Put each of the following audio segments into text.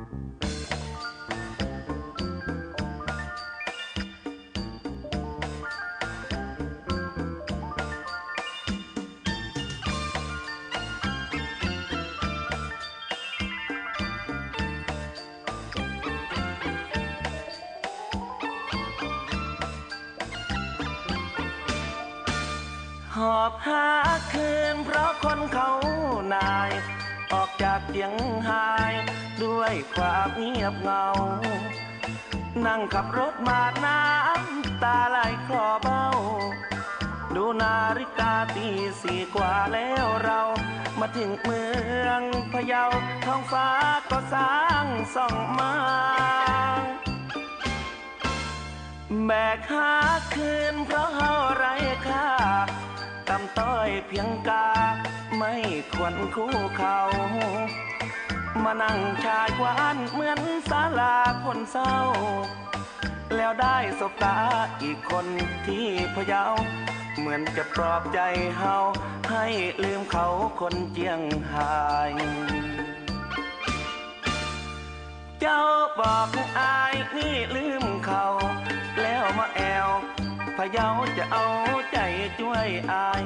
หอบหาคืนเพราะคนเขานาย ออกจากเสียงหาย ด้วยความเงียบเงา นั่งขับรถมาน้ำตาไหลคลอเบ้า ดูนาฬิกาตีสี่กว่าแล้วเรา มาถึงเมืองพะเยาท้องฟ้าก็สร้างส่องมาแบกหาคืนเพราะเฮาไรค่าตำต้อยเพียงกา ไม่ควรคู่เขา มานั่งชายวานเหมือนศาลาคนเศร้า แล้วได้สบตาอีกคนที่พยาว เหมือนจะปลอบใจเฮาให้ลืมเขาคนเจียงหาย เจ้าบอกอายนี่ลืมเขา แล้วมาแอวพยาจะเอาใจช่วยอาย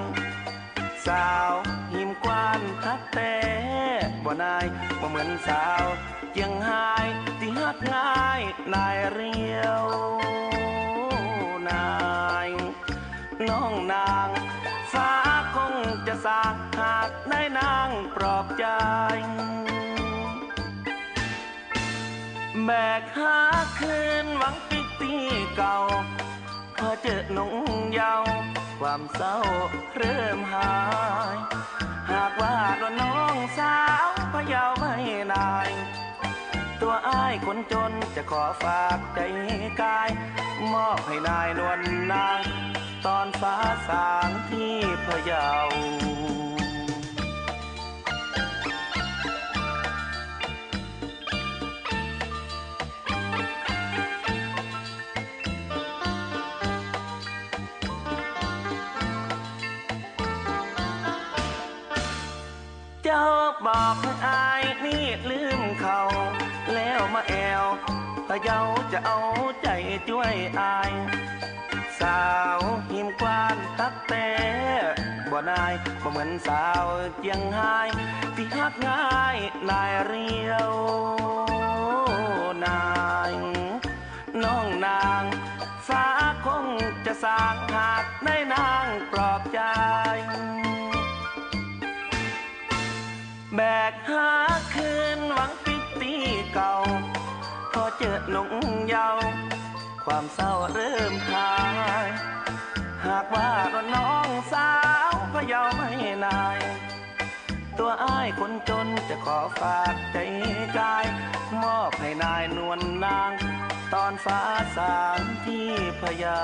สาวหิมกวานฮักแต่ นายบ่เหมือนสาวเจียงหายที่ฮักง่ายนายเรียวนายน้องนางฟ้าคงจะสากหากได้นางปลอบใจแบกหาคืนหวังปิตีเก่าพอเจอหนุ่งเยาวความเศร้าเริ่มหา จนจะขอฝากใจกาย มอบให้นายนวลนาง ตอนฟ้าสางที่พะเยาเจ้าบอกให้อายนี่ลืมเเยาจะเอาใจช่วยอาย สาวหิมกวานตักแต่บ่นายบ่เหมือนสาวเจียงไฮ้ที่ฮักง่ายนายเรียวนายน้องนางฟ้าคงจะสางหากได้นางปลอบใจแบกหาคืนหวังปิตีเก่า พอเจอหนุ่งเยาวความเศร้าเริ่มหาย หากว่าน้องสาวพะเยาไม่นาย ตัวอ้ายคนจนจะขอฝากใจกาย มอบให้นายนวลนาง ตอนฟ้าสางที่พะเยา